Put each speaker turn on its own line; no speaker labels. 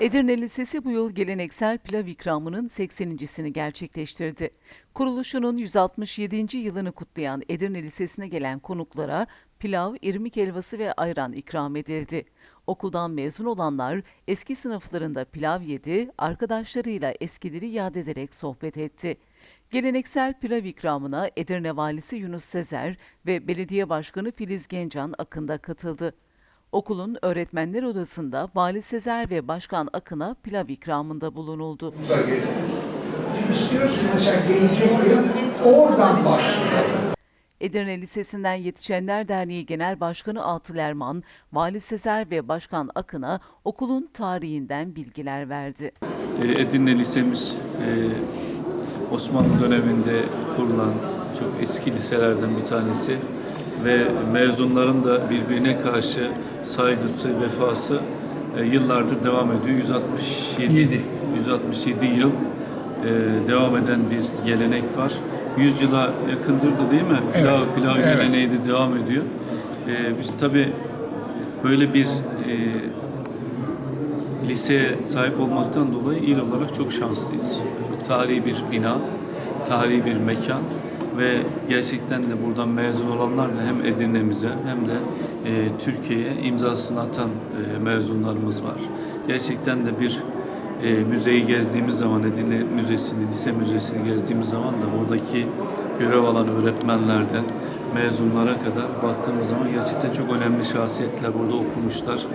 Edirne Lisesi bu yıl geleneksel pilav ikramının 80.sini gerçekleştirdi. Kuruluşunun 167. yılını kutlayan Edirne Lisesi'ne gelen konuklara pilav, irmik helvası ve ayran ikram edildi. Okuldan mezun olanlar eski sınıflarında pilav yedi, arkadaşlarıyla eskileri yad ederek sohbet etti. Geleneksel pilav ikramına Edirne Valisi Yunus Sezer ve Belediye Başkanı Filiz Gencan Akın'da katıldı. Okulun öğretmenler odasında Vali Sezer ve Başkan Akın'a pilav ikramında bulunuldu.
Oradan.
Edirne Lisesi'nden Yetişenler Derneği Genel Başkanı Atıl Erman, Vali Sezer ve Başkan Akın'a okulun tarihinden bilgiler verdi.
E, Edirne Lisemiz e, Osmanlı döneminde kurulan çok eski liselerden bir tanesi ve mezunların da birbirine karşı saygısı, vefası e, yıllardır devam ediyor. 167 167 yıl e, devam eden bir gelenek var. 100 yıla yakındır da değil mi? Pilav, pilav
evet.
geleneği de devam ediyor. E, biz tabii böyle bir e, liseye sahip olmaktan dolayı il olarak çok şanslıyız. Çok tarihi bir bina, tarihi bir mekan ve gerçekten de buradan mezun olanlar da hem Edirne'mize hem de e, Türkiye'ye imzasını atan e, mezunlarımız var. Gerçekten de bir e, müzeyi gezdiğimiz zaman, Edirne Müzesi'ni, lise müzesini gezdiğimiz zaman da buradaki görev alan öğretmenlerden mezunlara kadar baktığımız zaman gerçekten çok önemli şahsiyetler burada okumuşlar.